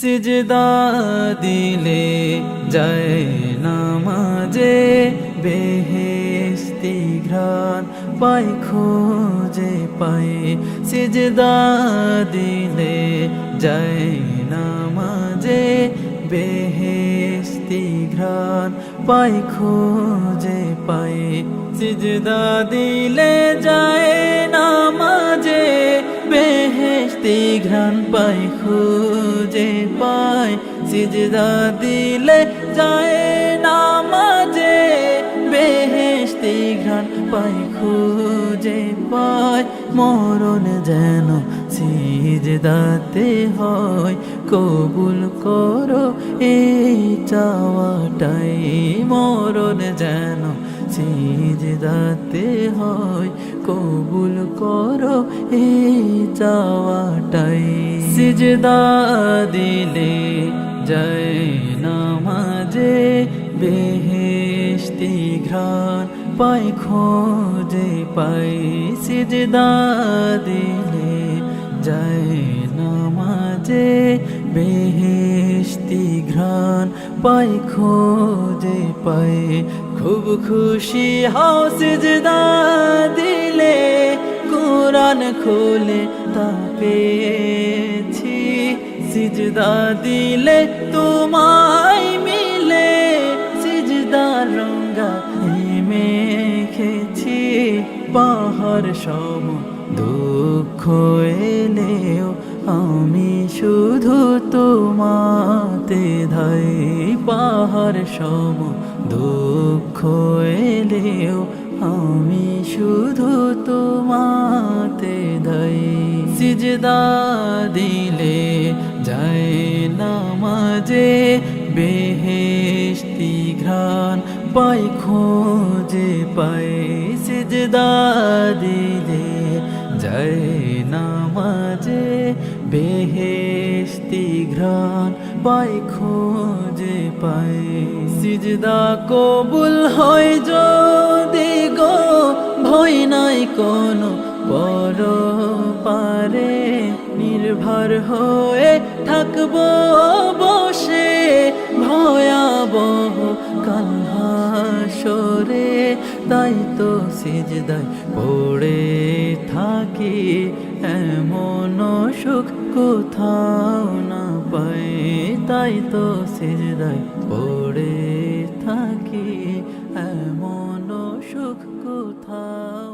সিজদা দিলে যায় নামাজে বেহেস্তি ঘ্রাণ পাই খোঁজে পাই সিজদা দিলে যায় নামাজে বেহেস্তি ঘ্রাণ পাই খোঁজে পাই সিজদা দিলে বেহেস্তি ঘ্রাণ পাই, খুঁজে পাই। সিজদা দিলে যায় নামাজে বেহেস্তি ঘ্রাণ পাই, খুঁজে পাই। মরণ যেন সিজদাতে হয়। কবুল করো এই চাওয়াটাই। মরণ যেন সিজদাতে হয় কবুল করো এই চাওয়াটাই সিজদা দিলে জয় নামাজে বেহেস্তি ঘ্রাণ পাই খোঁজে পাই সিজদা দিলে জয় নামাজে বেহেস্তি ঘ্রাণ পাই খোঁজে পাই খুব খুশি হও সিজদা দিলে, কোরআন খুলে তা পেয়েছি। সিজদা দিলে তোমায় মিলে, সিজদা রঙ্গা মেখেছি পাহাড় সম দুঃখ এলেও আমি শুধু তোমাতে ধাই পাহাড় সম দুঃখ এলেও আমি শুধু তোমাতে ধাই সিজদা দিলে যায় নামাজে বেহেস্তি ঘ্রাণ পাই খোঁজে পাই সিজদা দিলে নামাজে বেহেস্তি ঘ্রাণ পাই, খোঁজে পাই। সিজদা কবুল হয় যদি গো, ভয় নাই কোনো পর পারে নির্ভর হয়ে থাকব বসে ভয়াবহ কালহাসরে। তাই তো সিজদায় পড়ে থাকি। এমন সুখ কোথাও না পাই। তাই তো সিজদায় পড়ে থাকি। এমন সুখ কোথাও